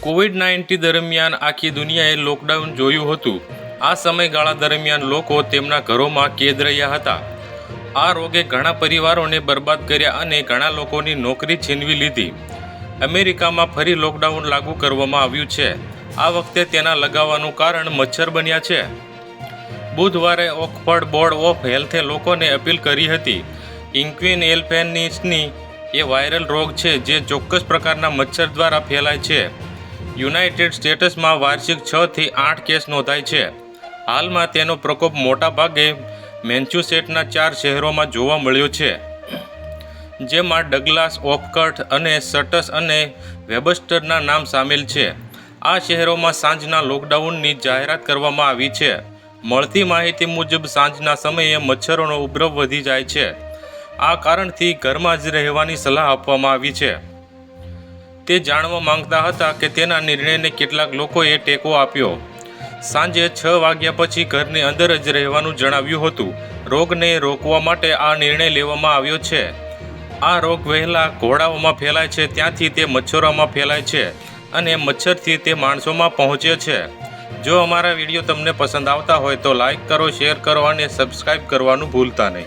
Covid nineteen દરમિયાન આખી દુનિયાએ લોકડાઉન જોયું હતું. આ સમયગાળા દરમિયાન લોકો તેમના ઘરોમાં કેદ રહ્યા હતા. આ રોગે ઘણા પરિવારોને બરબાદ કર્યા અને ઘણા લોકોની નોકરી છીનવી લીધી. અમેરિકામાં ફરી લોકડાઉન લાગુ કરવામાં આવ્યું છે. આ વખતે તેના લગાવવાનું કારણ મચ્છર બન્યા છે. બુધવારે ઓક્સફર્ડ બોર્ડ ઓફ હેલ્થે લોકોને અપીલ કરી હતી. ઇન્ક્વિન એલ્ફેનિસની એ વાયરલ રોગ છે જે ચોક્કસ પ્રકારના મચ્છર દ્વારા ફેલાય છે. યુનાઇટેડ સ્ટેટ્સમાં વાર્ષિક છ થી આઠ કેસ નોંધાય છે. હાલમાં તેનો પ્રકોપ મોટા ભાગે મેન્ચ્યુસેટના ચાર શહેરોમાં જોવા મળ્યો છે. જેમાં ડગલાસ ઓફકર્ટ અને સટસ અને વેબસ્ટરના નામ સામેલ છે. આ શહેરોમાં સાંજના લોકડાઉનની જાહેરાત કરવામાં આવી છે. મળતી માહિતી મુજબ સાંજના સમયે મચ્છરોનો ઉપદ્રવ વધી જાય છે. આ કારણથી ઘરમાં જ રહેવાની સલાહ આપવામાં આવી છે. તે જાણવા માંગતા હતા કે તેના નિર્ણયને કેટલાક લોકોએ ટેકો આપ્યો. સાંજે છ વાગ્યા પછી ઘરની અંદર જ રહેવાનું જણાવ્યું હતું. રોગને રોકવા માટે આ નિર્ણય લેવામાં આવ્યો છે. આ રોગ વહેલા ઘોડાઓમાં ફેલાય છે, ત્યાંથી તે મચ્છરોમાં ફેલાય છે અને મચ્છરથી તે માણસોમાં પહોંચે છે. જો અમારા વીડિયો તમને પસંદ આવતા હોય તો લાઇક કરો, શેર કરો અને સબસ્ક્રાઈબ કરવાનું ભૂલતા નહીં.